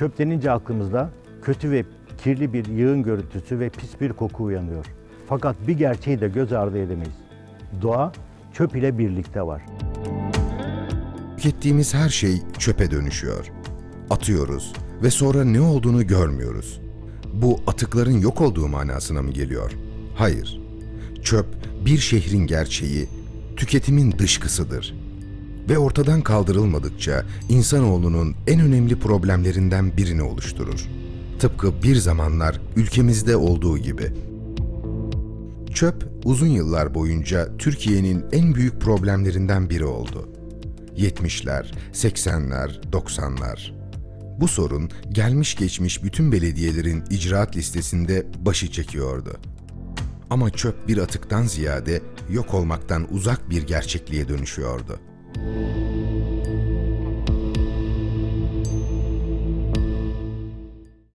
Çöp denince aklımızda kötü ve kirli bir yığın görüntüsü ve pis bir koku uyanıyor. Fakat bir gerçeği de göz ardı edemeyiz. Doğa çöp ile birlikte var. Tükettiğimiz her şey çöpe dönüşüyor. Atıyoruz ve sonra ne olduğunu görmüyoruz. Bu atıkların yok olduğu manasına mı geliyor? Hayır. Çöp bir şehrin gerçeği, tüketimin dışkısıdır. Ve ortadan kaldırılmadıkça insanoğlunun en önemli problemlerinden birini oluşturur. Tıpkı bir zamanlar ülkemizde olduğu gibi. Çöp uzun yıllar boyunca Türkiye'nin en büyük problemlerinden biri oldu. 70'ler, 80'ler, 90'lar. Bu sorun gelmiş geçmiş bütün belediyelerin icraat listesinde başı çekiyordu. Ama çöp bir atıktan ziyade yok olmaktan uzak bir gerçekliğe dönüşüyordu. Thank you.